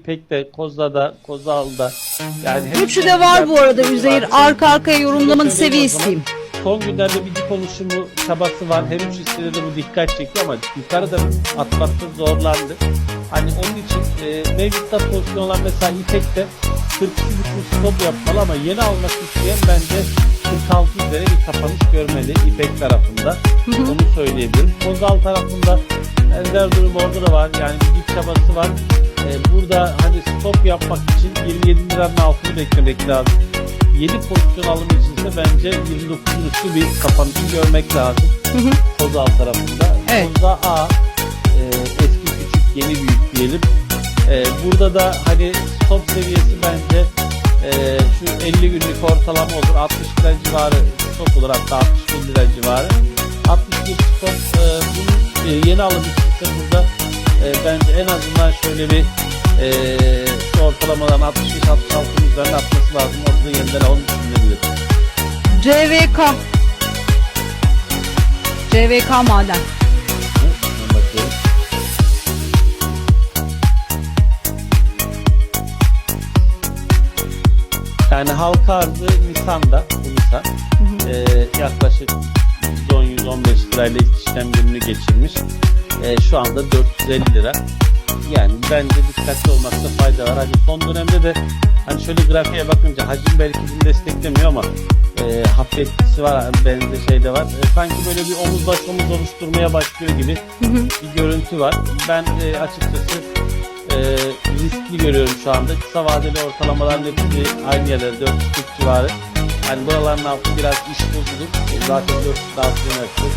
İpek de, Kozla'da, Kozal'da. Yani hep- Üçü de var bu arada Üzeyir. Arka arkaya yorumlamanı seviye isteyeyim. Son günlerde bir dip oluşumu çabası var. Her üç listede de bu dikkat çekti ama yukarıda atmakta zorlandı. Hani onun için e, mevcutta pozisyonlar mesela İpek'te 42 stop yapmalı ama yeni almak isteyen bence 46 üzere bir kapanış görmeli İpek tarafında. Onu söyleyebilirim. Kozal tarafında benzer durum orada da var. Yani bir dip çabası var. E, burada hani stop yapmak için 27 liranın altını beklemek lazım. 7 pozisyon alımı içinse bence 29'un üstü bir kapanışı görmek lazım. Kozal tarafında. Evet. Koza A e, eski küçük yeni büyük diyelim. E, burada da hani stop seviyesi bence e, şu 50 günlük ortalama olur. 60 lira civarı stop olur hatta 61 lira civarı. 61 stop e, bunun e, yeni alım burada e, bence en azından şöyle bir e, şu ortalamadan 65-66 üzerine atması lazım. Orada yeniden alım düşünülebilir. CVK. CVK maden. Yani halka arzı Nisan'da, bu Nisan. Ee, yaklaşık 110-115 lirayla ilk işlem gününü geçirmiş. Ee, şu anda 450 lira. Yani bence dikkatli olmakta fayda var. Hani son dönemde de hani şöyle grafiğe bakınca hacim belki bunu desteklemiyor ama e, hafif etkisi var. Benzer şeyde var. E, sanki böyle bir omuz baş omuz oluşturmaya başlıyor gibi bir görüntü var. Ben e, açıkçası e, riskli görüyorum şu anda. Kısa vadeli ortalamaların hepsi aynı yerlerde 440 civarı. Hani buraların altı biraz iş bozulur. E, zaten 400 altı yöneltiyor.